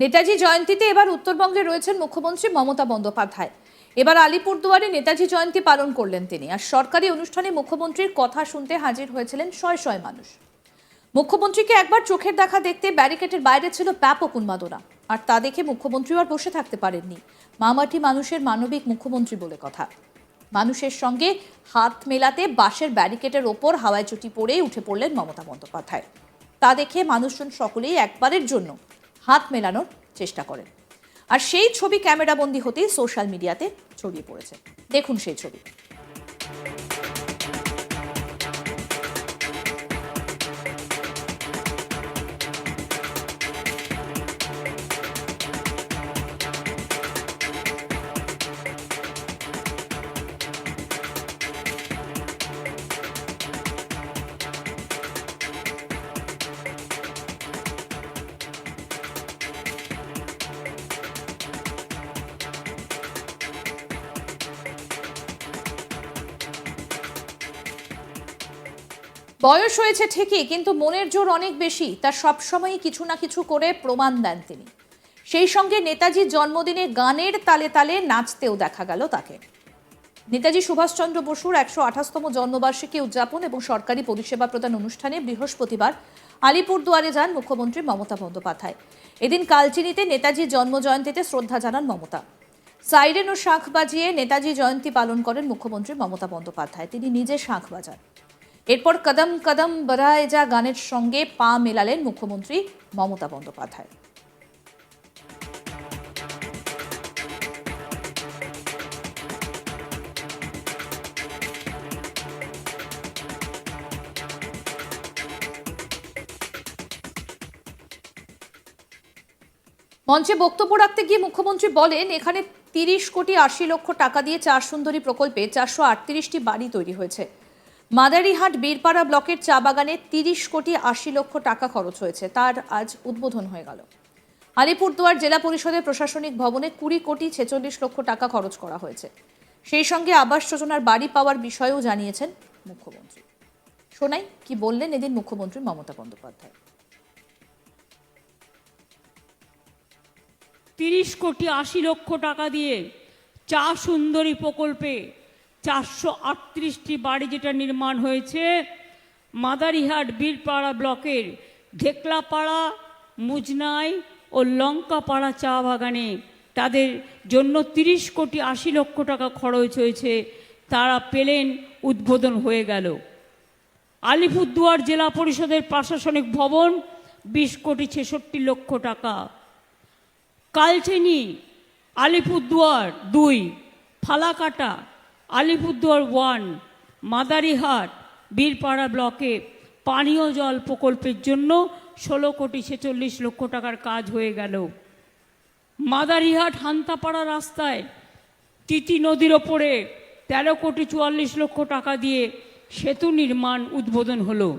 নেতাজি জয়ন্তীতে এবার উত্তরবঙ্গে রয়েছেন মুখ্যমন্ত্রী মমতা বন্দ্যোপাধ্যায়। এবার আলিপুরদুয়ারে নেতাজি জয়ন্তী পালন করলেন তিনি আর সরকারি অনুষ্ঠানে মুখ্যমন্ত্রীর কথা শুনতে হাজির হয়েছিলেন শয় শয় মানুষ। মুখ্যমন্ত্রীকে একবার চোখের দেখা দেখতে ব্যারিকেডের বাইরে ছিল ব্যাপক উন্মাদনা। আর তা দেখে মুখ্যমন্ত্রী আর বসে থাকতে পারেননি। মামাটি মানুষের মানবিক মুখ্যমন্ত্রী বলে কথা। মানুষের সঙ্গে হাত মেলাতে বাসের ব্যারিকেডের ওপর হাওয়ায় চুটি পড়েই উঠে পড়লেন মমতা বন্দ্যোপাধ্যায়। তা দেখে মানুষজন সকলেই একবারের জন্য হাত মেলানোর চেষ্টা করেন। আর সেই ছবি ক্যামেরাবন্দি হতেই সোশ্যাল মিডিয়াতে ছড়িয়ে পড়েছে। দেখুন সেই ছবি। বয়স হয়েছে ঠিকই, কিন্তু মনের জোর অনেক বেশি। তা সবসময়ই কিছু না কিছু করে প্রমাণ দেন তিনি। সেই সঙ্গে নেতাজির জন্মদিনে গানের তালে তালে নাচতেও দেখা গেল তাকে। নেতাজি সুভাষচন্দ্র বসুর একশো আঠাশতম জন্মবার্ষিকী উদযাপন এবং সরকারি পরিষেবা প্রদান অনুষ্ঠানে বৃহস্পতিবার আলিপুরদুয়ারে যান মুখ্যমন্ত্রী মমতা বন্দ্যোপাধ্যায়। এদিন কালচিনিতে নেতাজির জন্মজয়ন্তীতে শ্রদ্ধা জানান মমতা। সাইরেন ও শাঁখ বাজিয়ে নেতাজি জয়ন্তী পালন করেন মুখ্যমন্ত্রী মমতা বন্দ্যোপাধ্যায়। তিনি নিজে শাঁখ বাজান। এরপর কদম কদম বরায় যা গানের সঙ্গে পা মেলালেন মুখ্যমন্ত্রী মমতা বন্দ্যোপাধ্যায়। মঞ্চে বক্তব্য রাখতে গিয়ে মুখ্যমন্ত্রী বলেন, এখানে তিরিশ কোটি আশি লক্ষ টাকা দিয়ে চার সুন্দরী প্রকল্পে চারশো আটত্রিশটি বাড়ি তৈরি হয়েছে। মাদারিহাট বীরপাড়া ব্লকের চা বাগানে তিরিশ কোটি আশি লক্ষ টাকা খরচ হয়েছে। তার আজ উদ্বোধন হয়ে গেল। আলিপুরদুয়ার জেলা পরিষদের প্রশাসনিক ভবনে কুড়ি কোটি ছেচল্লিশ লক্ষ টাকা খরচ করা হয়েছে। সেই সঙ্গে আবাস যোজনার বাড়ি পাওয়ার বিষয়েও জানিয়েছেন মুখ্যমন্ত্রী। শোনাই কি বললেন এদিন মুখ্যমন্ত্রী মমতা বন্দ্যোপাধ্যায়? তিরিশ কোটি আশি লক্ষ টাকা দিয়ে চা সুন্দরী প্রকল্পে চারশো আটত্রিশটি বাড়ি যেটা নির্মাণ হয়েছে। মাদারিহাট, বীরপাড়া ব্লকের ঢেকলাপাড়া মুজনাই ও লঙ্কাপাড়া চা বাগানে তাদের জন্য তিরিশ কোটি আশি লক্ষ টাকা খরচ হয়েছে। তারা পেলেন, উদ্বোধন হয়ে গেল। আলিপুরদুয়ার জেলা পরিষদের প্রশাসনিক ভবন, বিশ কোটি ছেষট্টি লক্ষ টাকা। কালচিনি, আলিপুরদুয়ার দুই, ফালাকাটা আলিপুরদুয়ার ওয়ান, মাদারিহাট, বীরপাড়া ব্লকে পানীয় জল প্রকল্পের জন্য ষোলো কোটি ছেচল্লিশ লক্ষ টাকার কাজ হয়ে গেল। মাদারিহাট হান্তাপাড়া রাস্তায় তিতি নদীর ওপরে তেরো কোটি চুয়াল্লিশ লক্ষ টাকা দিয়ে সেতু নির্মাণ উদ্বোধন হলো।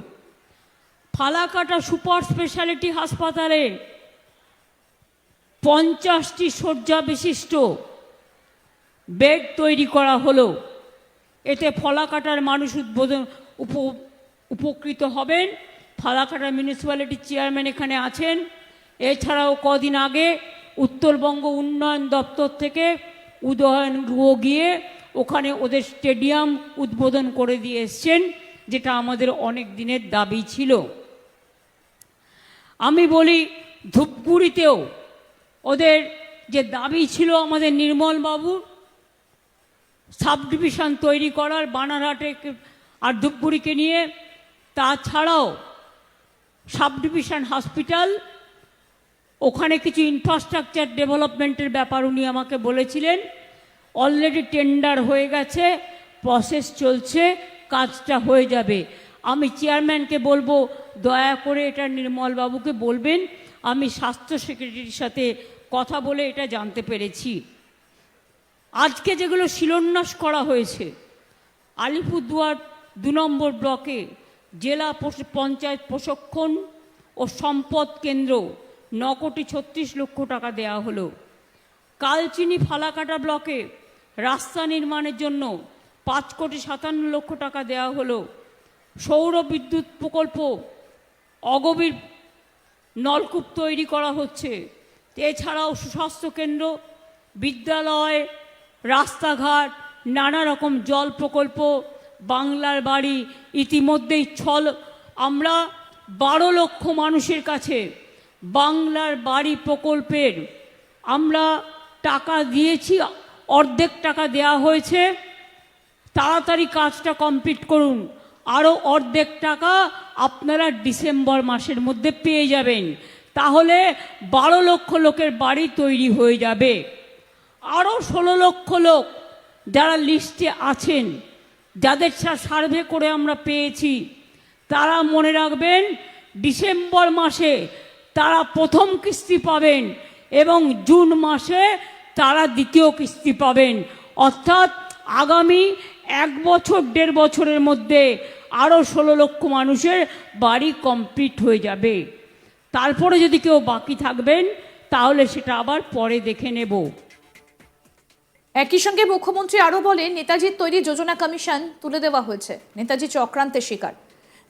ফালাকাটা সুপার স্পেশালিটি হাসপাতালে পঞ্চাশটি শয্যা বিশিষ্ট বেড তৈরি করা হলো। এতে ফলাকাটার মানুষ উদ্বোধন, উপ, উপকৃত হবেন। ফালাকাটা মিউনিসিপ্যালিটির চেয়ারম্যান এখানে আছেন। এছাড়াও কদিন আগে উত্তরবঙ্গ উন্নয়ন দপ্তর থেকে উদয়ন গৃহ গিয়ে ওখানে ওদের স্টেডিয়াম উদ্বোধন করে দিয়ে এসছেন, যেটা আমাদের অনেক দিনের দাবি ছিল। আমি বলি, ধূপগুড়িতেও ওদের যে দাবি ছিল আমাদের নির্মল বাবুর সাব ডিভিশন তৈরি করার বানারহাটে আর ধূপগুড়িকে নিয়ে, তাছাড়াও সাব ডিভিশন হসপিটাল, ওখানে কিছু ইনফ্রাস্ট্রাকচার ডেভেলপমেন্টের ব্যাপার উনি আমাকে বলেছিলেন। অলরেডি টেন্ডার হয়ে গেছে প্রসেস চলছে, কাজটা হয়ে যাবে। আমি চেয়ারম্যানকে বলব, দয়া করে এটা নির্মলবাবুকে বলবেন, আমি স্বাস্থ্য সেক্রেটারির সাথে কথা বলে এটা জানতে পেরেছি। আজকে যেগুলো শিলান্যাস করা হয়েছে, আলিপুরদুয়ার দু নম্বর ব্লকে জেলা পঞ্চায়েত প্রশিক্ষণ ও সম্পদ কেন্দ্র ন কোটি ছত্রিশ লক্ষ টাকা দেওয়া হলো। কালচিনি ফালাকাটা ব্লকে রাস্তা নির্মাণের জন্য পাঁচ কোটি সাতান্ন লক্ষ টাকা দেওয়া হলো। সৌর বিদ্যুৎ প্রকল্প অগভীর নলকূপ তৈরি করা হচ্ছে। এছাড়াও সুস্বাস্থ্য কেন্দ্র, বিদ্যালয় রাস্তাঘাট, নানা রকম জল প্রকল্প, বাংলার বাড়ি, ইতিমধ্যেই ছল। আমরা বারো লক্ষ মানুষের কাছে বাংলার বাড়ি প্রকল্পের আমরা টাকা দিয়েছি, অর্ধেক টাকা দেয়া হয়েছে। তাড়াতাড়ি কাজটা কমপ্লিট করুন। আরও অর্ধেক টাকা আপনারা ডিসেম্বর মাসের মধ্যে পেয়ে যাবেন। তাহলে বারো লক্ষ লোকের বাড়ি তৈরি হয়ে যাবে। আরও ষোলো লক্ষ লোক যারা লিস্টে আছেন, যাদের সার্ভে করে আমরা পেয়েছি, তারা মনে রাখবেন ডিসেম্বর মাসে তারা প্রথম কিস্তি পাবেন এবং জুন মাসে তারা দ্বিতীয় কিস্তি পাবেন। অর্থাৎ আগামী এক বছর, দেড় বছরের মধ্যে আরও ষোলো লক্ষ মানুষের বাড়ি কমপ্লিট হয়ে যাবে। তারপরে যদি কেউ বাকি থাকবেন, তাহলে সেটা আবার পরে দেখে নেব। একই সঙ্গে মুখ্যমন্ত্রী আরও বলেন নেতাজির তৈরি যোজনা কমিশন তুলে দেওয়া হয়েছে নেতাজি চক্রান্তের শিকার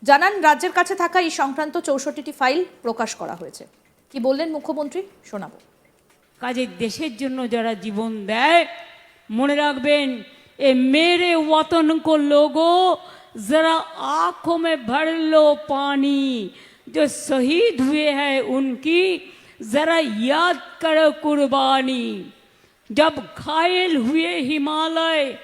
জানান রাজ্যের কাছে থাকা এই সংক্রান্ত চৌষট্টিটি ফাইল প্রকাশ করা হয়েছে কি বললেন মুখ্যমন্ত্রী শোনাবো কাজে দেশের জন্য যারা জীবন দেয় মনে রাখবেন এ মেরে वतन को लोगो जरा आंखों में भर लो पानी जो शहीद हुए हैं उनकी जरा याद करो कुर्बानी जब घायल हुए हिमालय,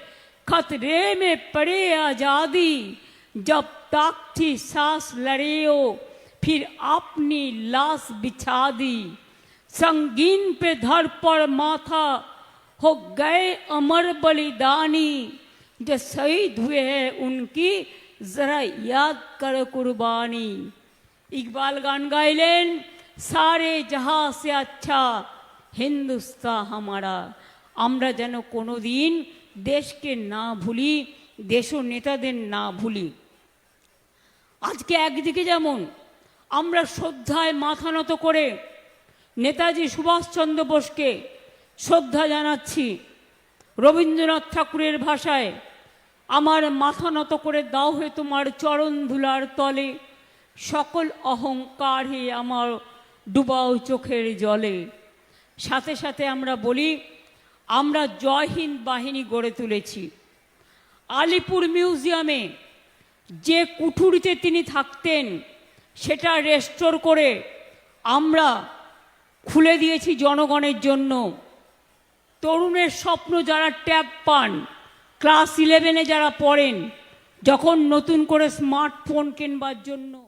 खतरे में पड़े आज़ादी, जब तक थी सांस हो, फिर अपनी लाश बिछा दी। संगीन पे धर पर माथा हो गए अमर बलिदानी, जो शहीद हुए हैं उनकी जरा याद कर कुर्बानी। इकबाल गान गाइलेन, सारे जहाँ से अच्छा হিন্দুস্তা হামারা। আমরা যেন কোনো দিন দেশকে না ভুলি, দেশ নেতাদের না ভুলি। আজকে একদিকে যেমন আমরা শ্রদ্ধায় মাথা নত করে নেতাজি সুভাষচন্দ্র বোসকে শ্রদ্ধা জানাচ্ছি, রবীন্দ্রনাথ ঠাকুরের ভাষায় আমার মাথা নত করে দাও হে তোমার চরণ ধুলার তলে, সকল অহংকার হে আমার ডুবাও চোখের জলে। সাথে সাথে আমরা বলি, আমরা জয় হিন্দ বাহিনী গড়ে তুলেছি। আলিপুর মিউজিয়ামে যে কুঠুরিতে তিনি থাকতেন, সেটা রেস্টোর করে আমরা খুলে দিয়েছি জনগণের জন্য। তরুণের স্বপ্ন যারা ট্যাব পান, ক্লাস ইলেভেনে যারা পড়েন, যখন নতুন করে স্মার্টফোন কেনবার জন্য